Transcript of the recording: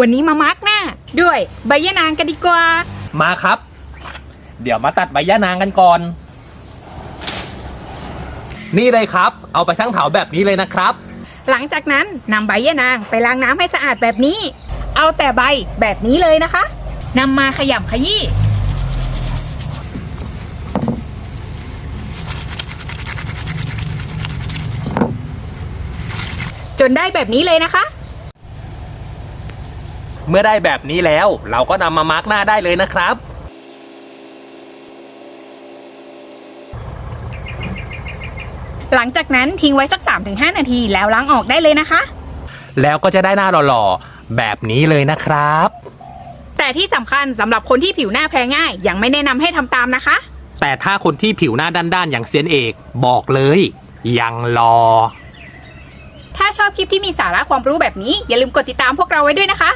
วันนี้มามาร์กหน้า ด้วยใบยะนางกันดีกว่า มาครับ เดี๋ยวมาตัดใบย่านางกันก่อน นี่เลยครับ เอาไปทั้งเถาแบบนี้เลยนะครับ หลังจากนั้นนำใบยะนางไปล้างน้ำให้สะอาดแบบนี้ เอาแต่ใบแบบนี้เลยนะคะนำมาขยำขยี้จนได้แบบนี้เลยนะคะ เมื่อได้แบบนี้แล้วเราก็นำมามาร์กหน้าได้เลยนะครับ หลังจากนั้นทิ้งไว้สัก 3-5 นาทีแล้วล้างออกได้เลยนะคะ แล้วก็จะได้หน้าหล่อๆ แบบนี้เลยนะครับ แต่ที่สำคัญสำหรับคนที่ผิวหน้าแพ้ง่าย ยังไม่แนะนำให้ทำตามนะคะ แต่ถ้าคนที่ผิวหน้าด้านๆ อย่างเซียนเอกบอกเลย ยังรอ ถ้าชอบคลิปที่มีสาระความรู้แบบนี้ อย่าลืมกดติดตามพวกเราไว้ด้วยนะคะ